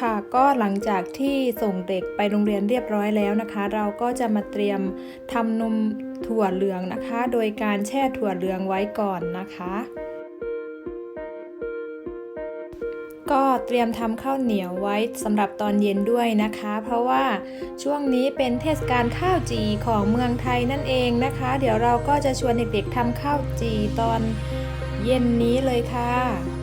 ค่ะก็หลังจากที่ส่งเด็กไปโรงเรียนเรียบร้อยแล้วนะคะ เราก็จะมาเตรียมทำนมถั่วเหลืองนะคะ โดยการแช่ถั่วเหลืองไว้ก่อนนะคะ ก็เตรียมทำข้าวเหนียวไว้สำหรับตอนเย็นด้วยนะคะ เพราะว่าช่วงนี้เป็นเทศกาลข้าวจีของเมืองไทยนั่นเองนะคะ เดี๋ยวเราก็จะชวนเด็กๆทำข้าวจีตอนเย็นนี้เลยค่ะ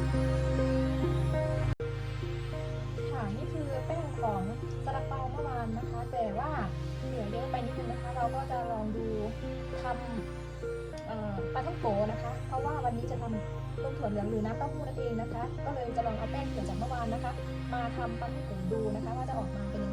ำปลาท่องโกนะคะ เพราะว่าวันนี้จะทำนมถั่วเหลืองหรือน้ำเต้าหู้นั่นเองนะคะ ก็เลยจะลองเอาแป้งเกี่ยวจากเมื่อวานนะคะ มาทำปลาท่องโกดูนะคะ ว่าจะออกมาเป็นยัง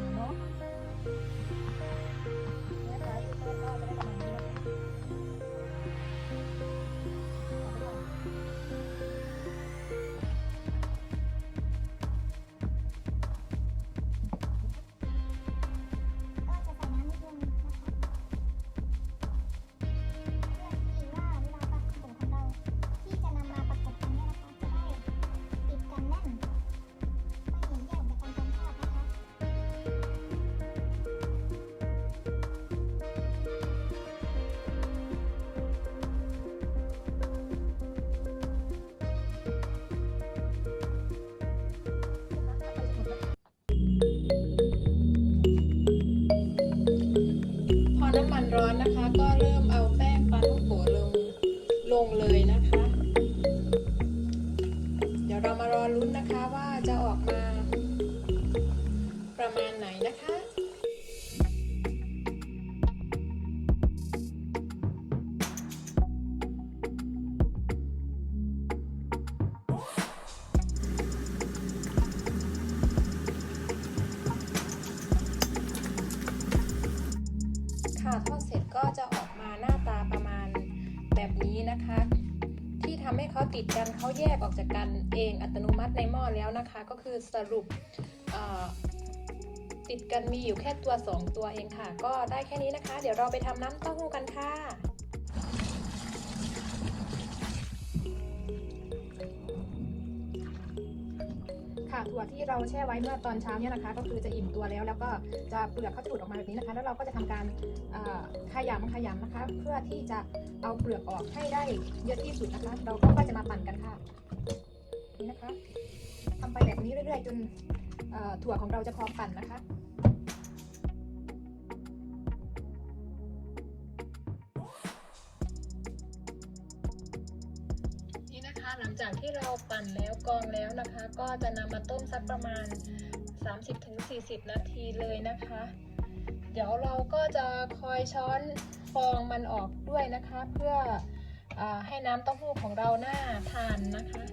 ไง แบบนี้นะคะ ที่ทำให้เขาติดกันเขาแยกออกจากกันเองอัตโนมัติในหม้อแล้วนะคะ ก็คือสรุปติดกันมีอยู่แค่ตัว 2 ตัวเองค่ะ ก็ได้แค่นี้นะคะ เดี๋ยวเราไปทำน้ำเต้าหู้กันค่ะ ค่ะถั่วที่เราแช่ไว้เมื่อตอนเช้าเนี่ยนะคะ ก็คือจะอิ่มตัวแล้ว แล้วก็จะเปลือกเขาจะหลุดออกมาแบบนี้นะคะ แล้วเราก็จะทำการขยำขยำนะคะ เพื่อที่จะเอาเปลือกออกให้ได้เยอะที่สุดนะคะ เราก็จะมาปั่นกันค่ะนี่นะคะทำไปแบบนี้เรื่อยๆ จนถั่วของเราจะพร้อมปั่นนะคะ จากที่เราปั่นแล้วกรองแล้วนะคะ ก็จะนำมาต้มสักประมาณ 30-40 นาทีเลยนะคะ เดี๋ยวเราก็จะคอยช้อนฟองมันออกด้วยนะคะ เพื่ออให้น้ำเต้าหู้ของเราหน่าทานนะคะ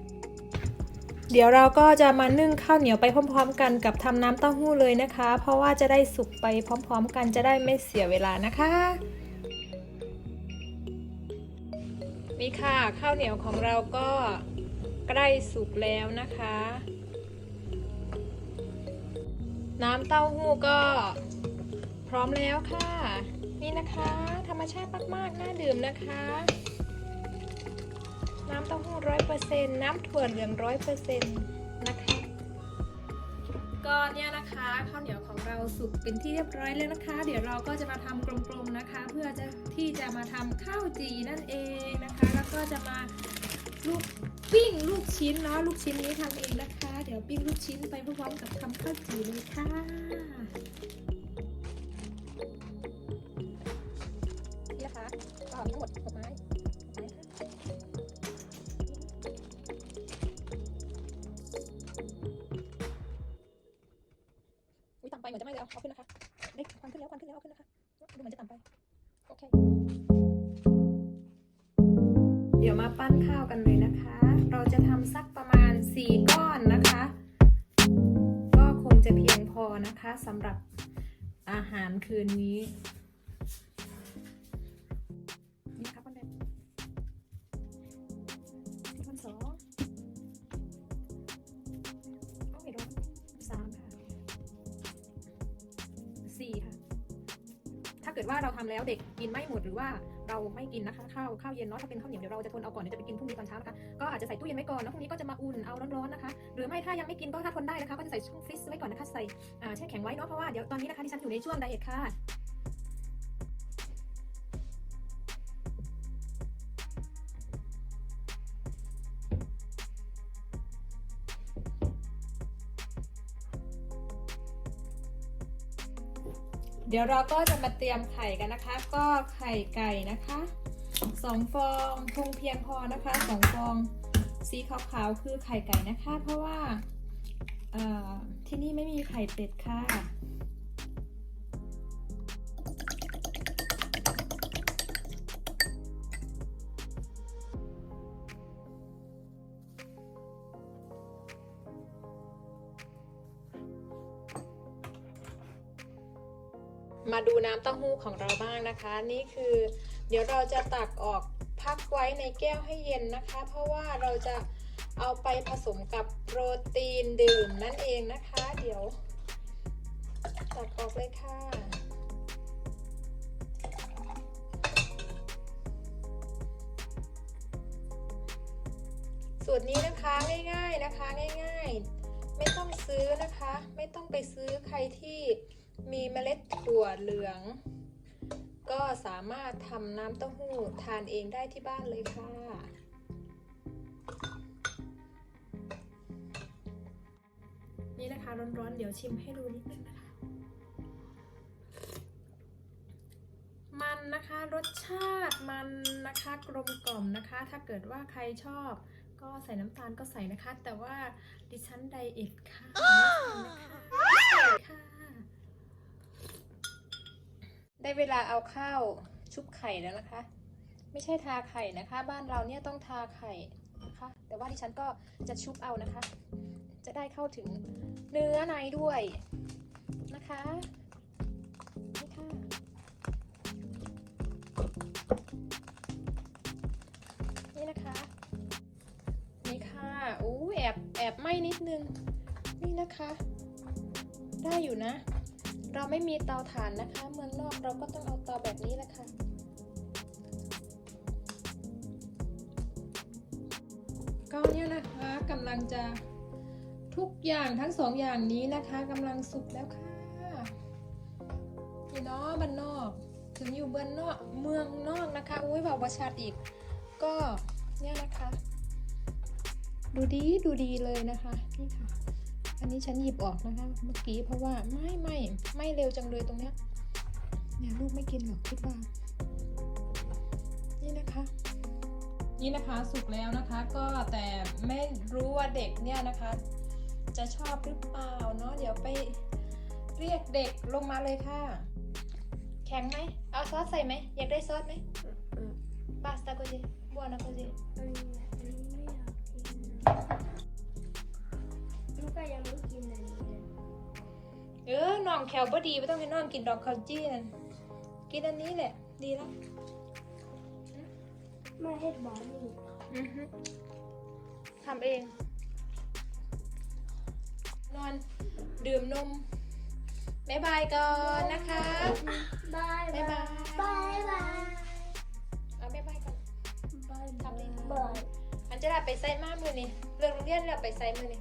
เดี๋ยวเราก็จะมานึ่งข้าวเหนียวไปพร้อม ๆ กันกับทำน้ำเต้าหู้เลยนะคะ เพราะว่าจะได้สุกไปพร้อม ๆ กันจะได้ไม่เสียเวลานะคะนี่ค่ะข้าวเหนียวของเราก็ ใกล้สุกแล้วนะคะ น้ำเต้าหู้ก็พร้อมแล้วค่ะ นี่นะคะ ธรรมชาติมากๆน่าดื่มนะคะ น้ำเต้าหู้ร้อยเปอร์เซ็นต์น้ำถั่วเหลืองร้อยเปอร์เซ็นต์นะคะ ก็เนี่ยนะคะข้าวเหนียวของเราสุกเป็นที่เรียบร้อยแล้วนะคะ เดี๋ยวเราก็จะมาทำกลมๆนะคะ เพื่อจะที่จะมาทำข้าวจีนั่นเองนะคะ แล้วก็จะมาลูก ปิ้งลูกชิ้นเนาะลูกชิ้นนี้ทำเองนะคะ เดี๋ยวปิ้งลูกชิ้นไปพร้อมๆกับทำข้าวจีเลยค่ะนี่นะคะก็ทั้งหมดหกไม้หกไม้ค่ะอุ้ยต่ำไปเหมือนจะไม่เลยเอาเอาขึ้นนะคะได้ควันขึ้นแล้วควันขึ้นแล้วเอาขึ้นนะคะดูเหมือนจะต่ำไปโอเคเดี๋ยวมาปั้นข้าวกันเลยนะคะ จะทำสักประมาณ 4 ก้อนนะคะ ก็คงจะเพียงพอนะคะสำหรับอาหารคืนนี้นี่ครับก้อนแรกที่ก้อนสองเอาไม่ร้อนสามค่ะสี่ค่ะ ถ้าเกิดว่าเราทำแล้วเด็กกินไม่หมดหรือว่า เราไม่กินนะคะข้าวข้าวเย็นเนาะถ้าเป็นข้าวเหนียวเดี๋ยวเราจะทนเอาก่อนเดี๋ยวจะไปกินพรุ่งนี้ตอนเช้านะคะก็อาจจะใส่ตู้เย็นไว้ก่อนแล้วพรุ่งนี้ก็จะมาอุ่นเอาร้อนๆนะคะหรือไม่ถ้ายังไม่กินก็ถ้าทนได้นะคะก็จะใส่ช่องฟรีซไว้ก่อนนะคะใส่แช่แข็งไว้เนาะเพราะว่าเดี๋ยวตอนนี้นะคะดิฉันอยู่ในช่วงไดเอทค่ะ เดี๋ยวเราก็จะมาเตรียมไข่กันนะคะ ก็ไข่ไก่นะคะสองฟองคงเพียงพอนะคะสองฟองสีขาวๆคือไข่ไก่นะคะ เพราะว่าที่นี่ไม่มีไข่เป็ดค่ะ ดูน้ำเต้าหู้ของเราบ้างนะคะ นี่คือ เดี๋ยวเราจะตักออกพักไว้ในแก้วให้เย็นนะคะ เพราะว่าเราจะเอาไปผสมกับโปรตีนดื่มนั่นเองนะคะ เดี๋ยว ตักออกเลยค่ะ สูตรนี้นะคะง่ายๆนะคะง่ายๆ ไม่ต้องซื้อนะคะ ไม่ต้องไปซื้อใครที่ มีเมล็ดถั่วเหลือง ก็สามารถทำน้ำเต้าหู้ทานเองได้ที่บ้านเลยค่ะนี่นะคะร้อนๆ เดี๋ยวชิมให้ดูนิดนึงนะคะ มันนะคะรสชาติมันนะคะกลมกล่อมนะคะ ถ้าเกิดว่าใครชอบ ก็ใส่น้ำตาลก็ใส่นะคะ แต่ว่าดิฉันไดเอทค่ะไม่ใส่นะคะ ได้เวลาเอาข้าวชุบไข่แล้วนะคะ ไม่ใช่ทาไข่นะคะ บ้านเราเนี่ยต้องทาไข่นะคะ แต่ว่าดิฉันก็จะชุบเอานะคะ จะได้เข้าถึงเนื้อในด้วยนะคะนี่ค่ะนี่นะคะนี่ค่ะอู้แอบแอบไหม้นิดนึงนี่นะคะ ได้อยู่นะ เราไม่มีเตาถ่านนะคะ เมืองนอกเราก็ต้องเอาเตาแบบนี้แหละค่ะ ก็เนี่ยนะคะกำลังจะทุกอย่างทั้งสองอย่างนี้นะคะกำลังสุกแล้วค่ะพี่น้องบ้านนอก ถึงอยู่เบือนนอกเมืองนอกนะคะอุ้ยบอกประชาดอีก ก็เนี่ยนะคะ ดูดีดูดีเลยนะคะนี่ค่ะ อันนี้ฉันหยิบออกนะคะ เมื่อกี้เพราะว่าไม่ไม่ไม่เร็วจังเลยตรงเนี้ย เนี่ยลูกไม่กินหรอกคิดว่านี่นะคะ นี่นะคะสุกแล้วนะคะก็แต่ไม่รู้ว่าเด็กเนี่ยนะคะ จะชอบหรือเปล่าเนาะเดี๋ยวไปเรียกเด็กลงมาเลยค่ะ แข็งไหมเอาซอสใส่ไหมอยากได้ซอสไหมบาสตาโกเจบัวนะโกเจอันนี้อันนี้ไม่อยากกินลูกก็ยังไม่กินอันนี้เลยเออน้องแขวบ่ดีไม่ต้องให้น้องกินดอกข้าวจี้นั่น กินอันนี้แหละ ดีแล้วไม่ให้บอลนี่อือฮึทำเอง นอน ดื่มนมบ๊ายบายก่อนนะคะบายบ๊ายบายบายบายเอาบ๊ายบายก่อนบายทำเองบายอันจะได้ไปใส่มามือนี่เรื่องโรงเรียนเราไปใส่มือนี่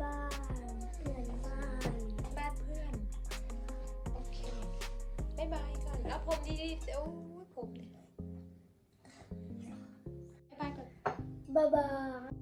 บ้านเพื่อนบ้านบ้านเพื่อน โอเคบ๊ายบาย ก่อนแล้วผมดีๆโอ้ยผมเนี่ยบ๊ายบายก่อน บ๊ายบาย